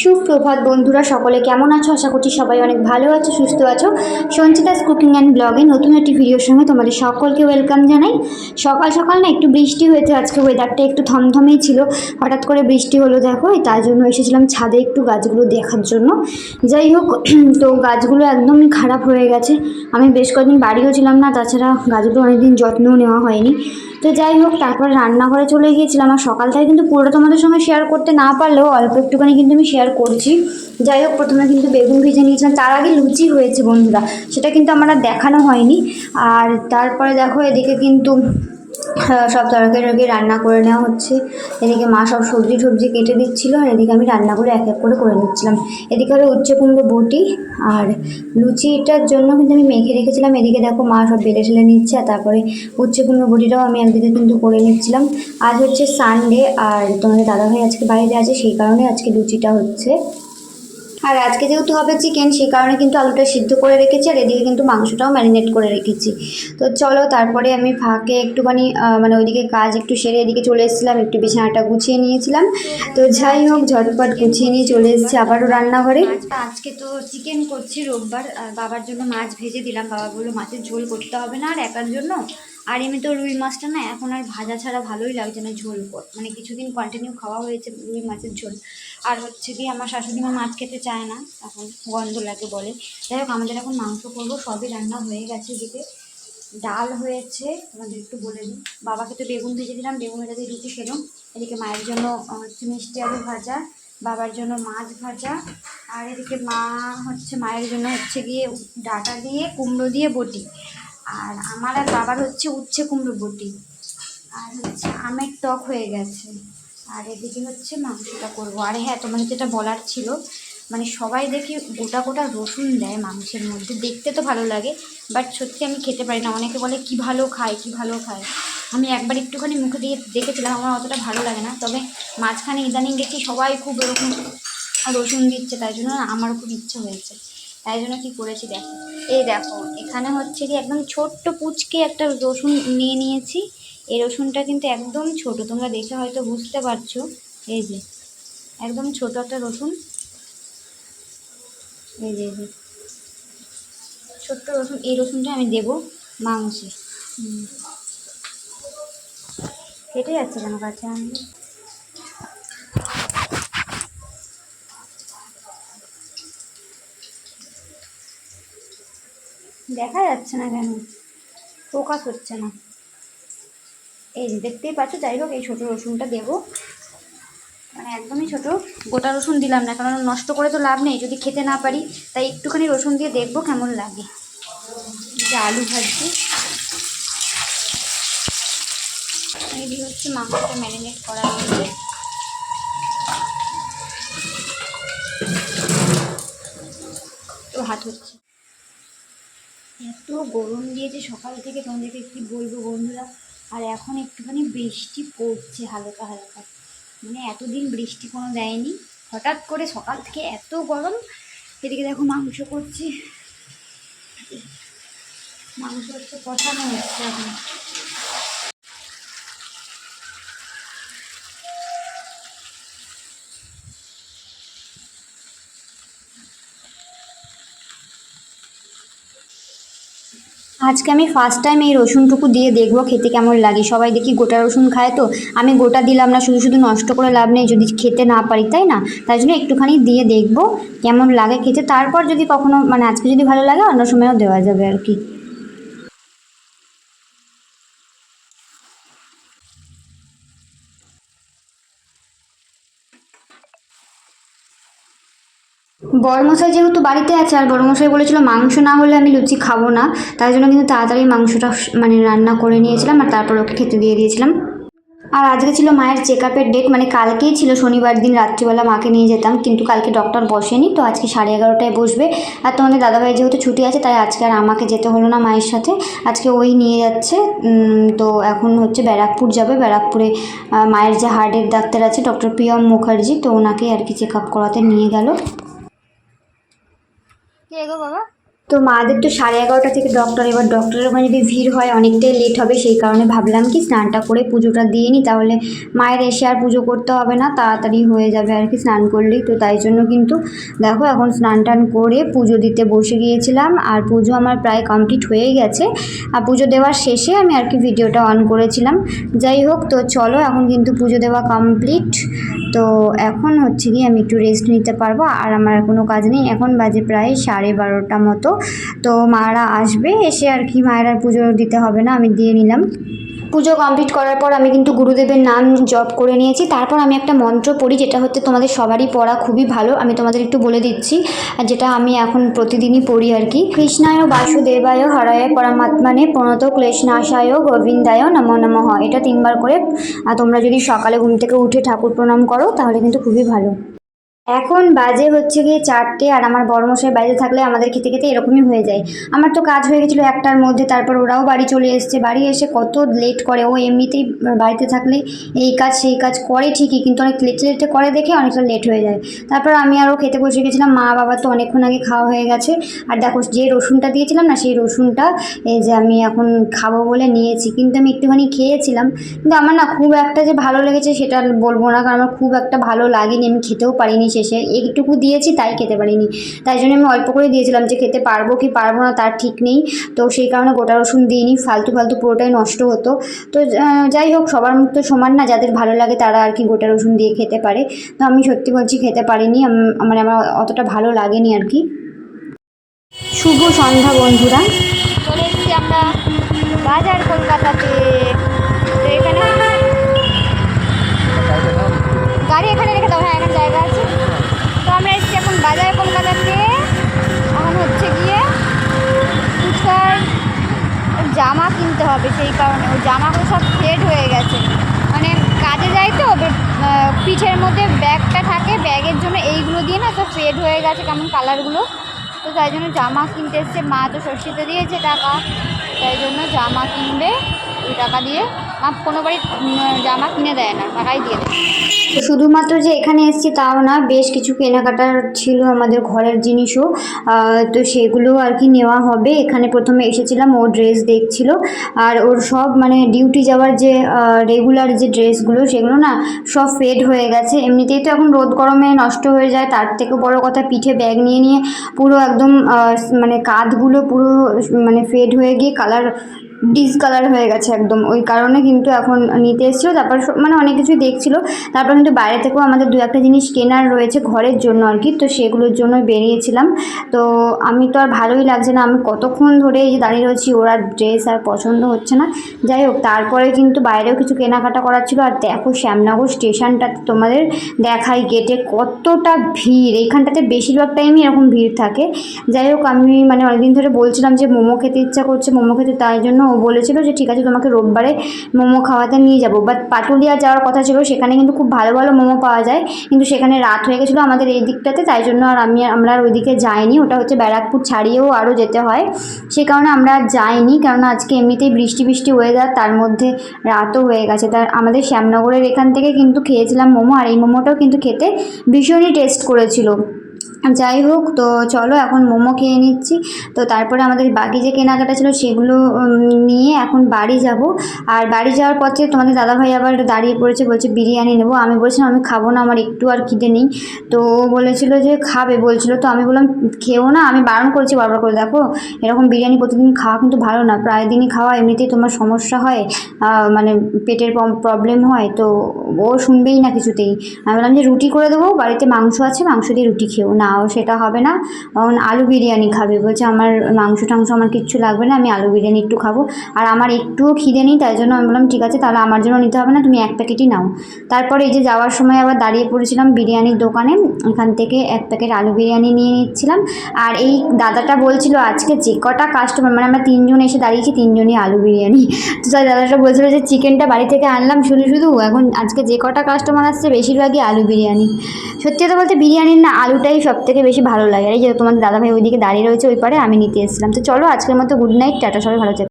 সুপ্রভাত বন্ধুরা, সকলে কেমন আছো? আশা করছি সবাই অনেক ভালো আছো, সুস্থ আছো। সঞ্চিতাস কুকিং অ্যান্ড ব্লগে নতুন একটি ভিডিওর সঙ্গে তোমাদের সকলকে ওয়েলকাম জানাই। সকাল সকাল না একটু বৃষ্টি হয়েছে, আজকে ওয়েদারটা একটু থমথমেই ছিল। হঠাৎ করে বৃষ্টি হলো, দেখো তার জন্য এসেছিলাম ছাদে একটু গাছগুলো দেখার জন্য। যাই হোক, তো গাছগুলো একদমই খারাপ হয়ে গেছে। আমি বেশ কয়েকদিন বাড়িও ছিলাম না, তাছাড়া গাছগুলো অনেকদিন যত্নও নেওয়া হয়নি। তো যাই হোক, তারপর রান্নাঘরে চলে গিয়েছিলাম। আর সকাল থেকে কিন্তু পুরোটা তোমাদের সঙ্গে শেয়ার করতে না পারলেও অল্প একটুখানি কিন্তু আমি শেয়ার করছি। যাই হোক, প্রথমে কিন্তু বেগুন ভেজে নিয়েছিলাম। তার আগে লুচি হয়েছে বন্ধুরা, সেটা কিন্তু আমার আর দেখানো হয়নি। আর তারপরে দেখো, এদিকে কিন্তু সব তরকারি টরকারি রান্না করে নেওয়া হচ্ছে। এদিকে মা সব সবজি টবজি কেটে দিচ্ছিল আর এদিকে আমি রান্নাগুলো এক এক করে করে নিচ্ছিলাম। এদিকে হলো উচ্চ কুমড়ো বটি আর লুচিটার জন্য কিন্তু আমি মেখে রেখেছিলাম। এদিকে দেখো মা সব বেলে ঠেলে নিচ্ছে আর তারপরে উচ্চ কুমড়ো বটিটাও আমি একদিকে কিন্তু করে নিচ্ছিলাম। আজ হচ্ছে সানডে আর তোমাদের দাদাভাই আজকে বাইরে আছে, সেই কারণে আজকে লুচিটা হচ্ছে। আর আজকে যেহেতু হবে চিকেন সেই কারণে কিন্তু আলুটা সিদ্ধ করে রেখেছি, আর এদিকে কিন্তু মাংসটাও ম্যারিনেট করে রেখেছি। তো চলো তারপরে আমি ফাঁকে একটুখানি মানে ওইদিকে কাজ একটু সেরে এদিকে চলে এসেছিলাম, একটু বিছানাটা গুছিয়ে নিয়েছিলাম। তো যাই হোক, ঝটপট গুছিয়ে নিয়ে চলে এসেছি আবারও রান্নাঘরে। আজকে তো চিকেন করছি রোববার বাবার জন্য মাছ ভেজে দিলাম। বাবা বলল মাছের ঝোল করতে হবে না আর একার জন্য। আর এমনি তো রুই মাছটা না এখন আর ভাজা ছাড়া ভালোই লাগছে না, ঝোল মানে কিছুদিন কন্টিনিউ খাওয়া হয়েছে রুই মাছের ঝোল। আর হচ্ছে কি আমার শাশুড়ি মা মাছ খেতে চায় না, এখন গন্ধ লাগে বলে। যাই হোক, আমাদের এখন মাংস করব, সবই রান্না হয়ে গেছে এদিকে। ডাল হয়েছে, তোমাদের একটু বলে দিই। বাবাকে তো বেগুন ভেজে দিলাম, বেগুন ভেজে দিয়ে রুটি খেলাম এদিকে মায়ের জন্য হচ্ছে মিষ্টি আলু ভাজা, বাবার জন্য মাছ ভাজা। আর এদিকে মা হচ্ছে, মায়ের জন্য হচ্ছে গিয়ে ডাটা দিয়ে, কুমড়ো দিয়ে বটি। আর আমার আর বাবার হচ্ছে উচ্ছে কুমড়ো বটি। আর হচ্ছে আমের টক হয়ে গেছে। আর এদিকে হচ্ছে মাংসটা করব। আর হ্যাঁ তোমাদের যেটা বলার ছিল মানে সবাই দেখি গোটা গোটা রসুন দেয় মাংসের মধ্যে। দেখতে তো ভালো লাগে, বাট সত্যি আমি খেতে পারি না। অনেকে বলে, কি ভালো খায়, কি ভালো খায়? আমি একবার একটুখানি মুখে দিয়ে দেখেছিলাম, আমার অতটা ভালো লাগে না। তবে মাঝখানে ইদানিং দেখি সবাই খুব এরকম রসুন দিচ্ছে, তাই জন্য না আমারও খুব ইচ্ছে হয়েছে। তাই জন্য কী করেছি, দেখো। এই দেখো, এখানে হচ্ছে কি একদম ছোট্ট পুচকে একটা রসুন নিয়ে নিয়েছি। এই রসুনটা কিন্তু একদম ছোট, তোমরা দেখে হয়তো বুঝতে পারছ। এই যে, একদম ছোট একটা রসুন। এই যে ছোট্ট রসুন, এই রসুনটা আমি দেবো মাংসে। কেটে যাচ্ছে কেন কাছে আমি? দেখা যাচ্ছে না কেন? ফোকাস হচ্ছে না। এই যে দেখতেই পাচ্ছ, যাই হোক, এই ছোটো রসুনটা দেবো। মানে একদমই ছোটো। গোটা রসুন দিলাম না, কারণ নষ্ট করে তো লাভ নেই। যদি খেতে না পারি, তাই একটুখানি রসুন দিয়ে দেখব কেমন লাগে। আলু ভাজছি। এই হচ্ছে মাংসটা ম্যারিনেট করা রয়েছে তো হাত হচ্ছে এত গরম দিয়েছে, সকাল থেকে তোমাদেরকে কি বলব বন্ধুরা? আর এখন একটুখানি বৃষ্টি পড়ছে হালকা হালকা। মানে এতদিন বৃষ্টি কোনো দেয়নি। হঠাৎ করে সকাল থেকে এত গরম, এদিকে দেখো মাংস করছি। মাংস হচ্ছে কষানো হচ্ছে এখন। আজকে আমি ফার্স্ট টাইম এই রসুনটুকু দিয়ে দেখব খেতে কেমন লাগে। সবাই দেখি গোটা রসুন খায় তো। আমি গোটা দিলাম না, শুধু শুধু নষ্ট করে লাভ নেই, যদি খেতে না পারি, তাই না? তাই জন্য একটুখানি দিয়ে দেখব কেমন লাগে খেতে। তারপর যদি কখনো মানে আজকে যদি ভালো লাগে, অন্য সময়ও দেওয়া যাবে আর কি। বড়মশাই যেহেতু বাড়িতে আছে, আর বড়মশাই বলেছিল মাংস না হলে আমি লুচি খাব না, তাই জন্য কিন্তু তাড়াতাড়ি মাংসটা মানে রান্না করে নিয়েছিলাম আর তারপর ওকে খেতে দিয়ে দিয়েছিলাম। আর আজকে ছিল মায়ের চেক আপের ডেট মানে কালকেই ছিল শনিবার দিন রাত্রিবেলা মাকে নিয়ে যেতাম, কিন্তু কালকে ডক্টর বসেনি, তো আজকে সাড়ে এগারোটায় বসবে। আর তোমাদের দাদাভাই যেহেতু ছুটি আছে, তাই আজকে আর আমাকে যেতে হলো না মায়ের সাথে। আজকে ওই নিয়ে যাচ্ছে তো এখন হচ্ছে ব্যারাকপুর যাবে। ব্যারাকপুরে মায়ের যে হার্টের ডাক্তার আছে ডক্টর প্রিয়ম মুখার্জি, তো ওনাকে আর কি চেক আপ করাতে নিয়ে গেল। বাবা? তো মাদের তো সাড়ে এগারোটা থেকে ডক্টর এবার ডক্টরের ওখানে যদি ভিড় হয়, অনেকটাই লেট হবে, সেই কারণে ভাবলাম কি স্নানটা করে পুজোটা দিয়ে নিই তাহলে মায়ের এসে আর পুজো করতে হবে না, তাড়াতাড়ি হয়ে যাবে আর কি স্নান করলেই, তো তাই জন্য কিন্তু দেখো এখন স্নান টান করে পুজো দিতে বসে গিয়েছিলাম, আর পুজো আমার প্রায় কমপ্লিট হয়েই গেছে, আর পুজো দেওয়ার শেষে আমি আর কি ভিডিওটা অন করেছিলাম, যাই হোক, তো চলো এখন কিন্তু পুজো দেওয়া কমপ্লিট তো এখন হচ্ছে কি আমি একটু রেস্ট নিতে পারব, আর আমার কোনো কাজ নেই। এখন বাজে প্রায় সাড়ে বারোটা মতো। তো মারা আসবে, এসে আর কি মায়ের আর পুজো দিতে হবে না, আমি দিয়ে নিলাম। পুজো কমপ্লিট করার পর আমি কিন্তু গুরুদেবের নাম জপ করে নিয়েছি। তারপর আমি একটা মন্ত্র পড়ি, যেটা হচ্ছে তোমাদের সবারই পড়া খুবই ভালো। আমি তোমাদের একটু বলে দিচ্ছি যেটা আমি এখন প্রতিদিনই পড়ি আর কি। কৃষ্ণায় বাসুদেবায় হরায় পরমাত্মানে প্রণত ক্লেশনাশায় গোবিন্দায় নমো নমঃ। এটা তিনবার করে তোমরা যদি সকালে ঘুম থেকে উঠে ঠাকুর প্রণাম করো, তাহলে কিন্তু খুবই ভালো। এখন বাজে হচ্ছে গিয়ে চারটে আর আমার বড়মশাই বাইরে থাকলে আমাদের খেতে খেতে এরকমই হয়ে যায়। আমার তো কাজ হয়ে গেছিল একটার মধ্যে, তারপর ওরাও বাড়ি চলে এসছে। বাড়ি এসে কত লেট করে, ও এমনিতেই বাড়িতে থাকলে এই কাজ সেই কাজ করে ঠিকই, কিন্তু অনেক লেটে লেটে করে দেখে অনেকটা লেট হয়ে যায়। তারপর আমি আরও খেতে বসে গেছিলাম, মা বাবা তো অনেকক্ষণ আগে খাওয়া হয়ে গেছে। আর দেখো যে রসুনটা দিয়েছিলাম না, সেই রসুনটা এই যে আমি এখন খাব বলে নিয়েছি। কিন্তু আমি একটুখানি খেয়েছিলাম, কিন্তু আমার না খুব একটা যে ভালো লেগেছে সেটা বলব না, কারণ আমার খুব একটা ভালো লাগেনি, আমি খেতেও পারিনি শেষে একটুকু দিয়েছি, তাই খেতে পারিনি। তাই জন্য আমি অল্প করে দিয়েছিলাম যে খেতে পারব কি পারব না, তার ঠিক নেই। তো সেই কারণে গোটা রসুন দিইনি, ফালতু ফালতু পুরোটাই নষ্ট হতো। তো যাই হোক, সবার মুখ তো সমান না, যাদের ভালো লাগে তারা আর কি গোটা রসুন দিয়ে খেতে পারে। তো আমি সত্যি বলছি খেতে পারিনি মানে আমার অতটা ভালো লাগেনি আর কি। শুভ সন্ধ্যা বন্ধুরা। চলে এসেছি আমরা বাজার কলকাতাতে। গাড়ি এখানে রেখে দাও হ্যাঁ এখানে জায়গা আছে তো আমরা এসেছি এখন বাজার এখন হচ্ছে গিয়ে ফুচকার জামা কিনতে হবে সেই কারণে। ওই জামাগুলো সব ফেড হয়ে গেছে। মানে কাজে যাই তো পিঠের মধ্যে ব্যাগটা থাকে, ব্যাগের জন্য এইগুলো দিয়ে না তো ফেড হয়ে গেছে কেমন কালারগুলো তো তাই জন্য জামা কিনতে এসছে। মা তো ষষ্ঠীতে দিয়েছে টাকা। তাই জন্য জামা কিনবে, ওই টাকা দিয়ে মা কোনো বাড়ি জামা কিনে দেয় না, টাকাই দিয়ে দেয়। শুধুমাত্র যে এখানে এসেছি তাও না, বেশ কিছু কেনাকাটার ছিল আমাদের ঘরের জিনিসও। তো সেগুলো আর কি নেওয়া হবে। এখানে প্রথমে এসেছিলাম, ও ড্রেস দেখছিল। আর ওর সব মানে ডিউটি যাওয়ার যে রেগুলার যে ড্রেসগুলো, সেগুলো না সব ফেড হয়ে গেছে। এমনিতেই তো এখন রোদ গরমে নষ্ট হয়ে যায়, তার থেকে বড় কথা পিঠে ব্যাগ নিয়ে নিয়ে পুরো একদম মানে কাঁধগুলো পুরো মানে ফেড হয়ে গিয়ে কালার ডিসকালার হয়ে গেছে একদম। ওই কারণে কিন্তু এখন নিতে এসেছিল। তারপর মানে অনেক কিছুই দেখছিলো। তারপর কিন্তু বাইরে থেকেও আমাদের দু একটা জিনিস কেনার রয়েছে ঘরের জন্য আর কি। তো সেগুলোর জন্য বেরিয়েছিলাম। তো আমি তো আর ভালোই লাগছে না। আমি কতক্ষণ ধরে এই যে দাঁড়িয়ে রয়েছি, ওরা ড্রেস আর পছন্দ হচ্ছে না। যাই হোক, তারপরে কিন্তু বাইরেও কিছু কেনাকাটা করার ছিল। আর দেখো শ্যামনগর স্টেশনটাতে তোমাদের দেখাই। গেটে কতটা ভিড়। এইখানটাতে বেশিরভাগ টাইমই এরকম ভিড় থাকে। যাই হোক, আমি মানে অনেকদিন ধরে বলছিলাম যে মোমো খেতে ইচ্ছা করছে, মোমো খেতে। তাই জন্য ও বলেছিল যে, ঠিক আছে, তোমাকে রোববারে মোমো খাওয়াতে নিয়ে যাব। বাট পাটুলিয়া যাওয়ার কথা ছিল, সেখানে কিন্তু খুব ভালো ভালো মোমো পাওয়া যায়। কিন্তু সেখানে রাত হয়ে গেছিল আমাদের এই দিকটাতে, তাই জন্য আর আমি আমরা আর ওইদিকে যাইনি। ওটা হচ্ছে ব্যারাকপুর ছাড়িয়েও আরও যেতে হয়। সেই কারণে আমরা যাইনি কারণ আজকে এমনিতেই বৃষ্টি বৃষ্টি ওয়েদার তার মধ্যে রাতও হয়ে গেছে। তার আমাদের শ্যামনগরের এখান থেকে কিন্তু খেয়েছিলাম মোমো, আর এই মোমোটাও কিন্তু খেতে ভীষণই টেস্ট করেছিল। যাই হোক তো চলো এখন মোমো খেয়ে নিচ্ছি। তো তারপরে আমাদের বাকি যে কেনাকাটা ছিল সেগুলো নিয়ে এখন বাড়ি যাব। আর বাড়ি যাওয়ার পথে তোমাদের দাদাভাই আবার দাঁড়িয়ে পড়েছে, বলছে বিরিয়ানি নেব। আমি বলছিলাম, আমি খাব না, আমার একটু আর খিদে নেই। তো ও বলেছিল যে খাবে, বলছিল তো। আমি বললাম, খেও না, আমি বারণ করেছি বারবার করে, দেখো। এরকম বিরিয়ানি প্রতিদিন খাওয়া কিন্তু ভালো না। প্রায় দিনই খাওয়া, এমনিতেই তোমার সমস্যা হয় মানে পেটের প্রবলেম হয়। তো ও শুনবেই না কিছুতেই। আমি বললাম যে, রুটি করে দেবো, বাড়িতে মাংস আছে, মাংস দিয়ে রুটি খেও। না ও সেটা হবে না। আলু বিরিয়ানি খাবে। বলছে, আমার মাংস টাংস আমার কিচ্ছু লাগবে না, আমি আলু বিরিয়ানি একটু খাব। আর আমার একটুও খিদে নেই, তাই জন্য আমি বললাম, ঠিক আছে, তাহলে আমার জন্য নিতে হবে না, তুমি এক প্যাকেটই নাও। তারপরে এই যে যাওয়ার সময় আবার দাঁড়িয়ে পড়েছিলাম বিরিয়ানির দোকানে, এখান থেকে এক প্যাকেট আলু বিরিয়ানি নিয়ে নিচ্ছিলাম। আর এই দাদাটা বলছিল, আজকে যে কটা কাস্টমার মানে আমরা তিনজন এসে দাঁড়িয়েছি, তিনজনই আলু বিরিয়ানি। তো তাই দাদাটা বলছিল যে চিকেনটা বাড়ি থেকে আনলাম, শুধু শুধু, এখন আজকে যে কটা কাস্টমার আসছে, বেশিরভাগই আলু বিরিয়ানি। সত্যি কথা বলতে, বিরিয়ানির না, আলুটাই সব থেকে বেশি ভালো লাগে। এই যে তোমাদের দাদাভাই ওইদিকে দাঁড়িয়ে রয়েছে ওই পারে, আমি নিতে এসেছিলাম। তো চলো আজকের মতো গুড নাইট টাটা, সবাই ভালো